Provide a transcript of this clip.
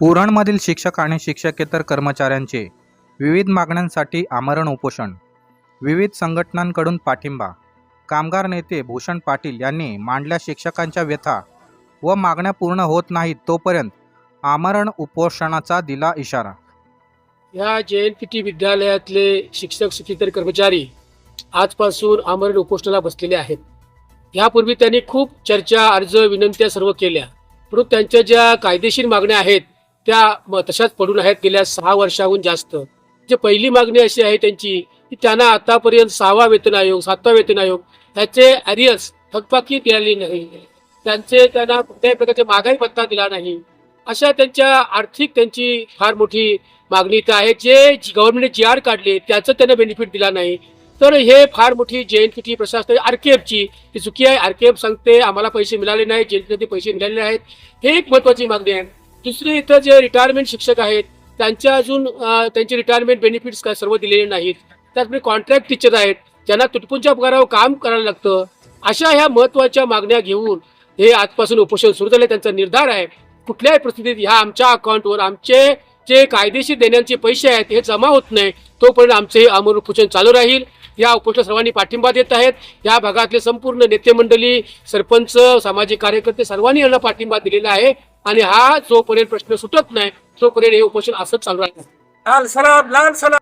उरणमधील शिक्षक आणि शिक्षकेतर कर्मचाऱ्यांचे विविध मागण्यांसाठी आमरण उपोषण विविध संघटनांकडून पाठिंबा. कामगार नेते भूषण पाटील यांनी मांडल्या शिक्षकांच्या व्यथा व मागण्या पूर्ण होत नाहीत तोपर्यंत आमरण उपोषणाचा दिला इशारा. या जे एन पी टी विद्यालयातले शिक्षक शिक्षकेतर कर्मचारी आजपासून आमरण उपोषणाला बसलेले आहेत. यापूर्वी त्यांनी खूप चर्चा अर्ज विनंत्या सर्व केल्या. परंतु त्यांच्या ज्या कायदेशीर मागण्या आहेत त्या म- तशाच पडून आहेत गेल्या सहा वर्षाहून जास्त. जे पहिली मागणी अशी आहे त्यांची की त्यांना आतापर्यंत सहावा वेतन आयोग सातवा वेतन आयोग ह्याचे अरियर्स थकबाकी दिलेली नाही. त्यांचे त्यांना कुठल्याही प्रकारचे महागाई भत्ता दिला नाही. अशा त्यांच्या आर्थिक त्यांची फार मोठी मागणी इथं आहे. जे गव्हर्नमेंटने जी आर काढले त्याचं त्यांना बेनिफिट दिला नाही. तर हे फार मोठी जे एन टी प्रशासन आर के एफची ही चुकी आहे. आर के एफ सांगते आम्हाला पैसे मिळाले नाही जे एन पैसे मिळाले आहेत हे एक महत्वाची मागणी आहे. दुसरे इथं जे रिटायरमेंट शिक्षक आहेत त्यांच्या अजून त्यांचे रिटायरमेंट बेनिफिट्स काय सर्व दिलेले नाहीत. त्याचप्रमाणे कॉन्ट्रॅक्ट टीचर आहेत त्यांना तुटपुंच्या पगारावर काम करायला लागतं. अशा ह्या महत्त्वाच्या मागण्या घेऊन हे आजपासून उपोषण सुरू झाले त्यांचा निर्धार आहे कुठल्याही परिस्थितीत ह्या आमच्या अकाउंटवर आमचे जे कायदेशीर देण्याचे पैसे आहेत हे जमा होत नाही तोपर्यंत आमचे हे अमर उपोषण चालू राहील. या उपोषण सर्वांनी पाठिंबा देत आहेत. या भागातले संपूर्ण नेते मंडळी सरपंच सामाजिक कार्यकर्ते सर्वांनी यांना पाठिंबा दिलेला आहे. आणि हा जोपर्यंत प्रश्न सुटत नाही तोपर्यंत हे उपोषण असंच चालू राहणार.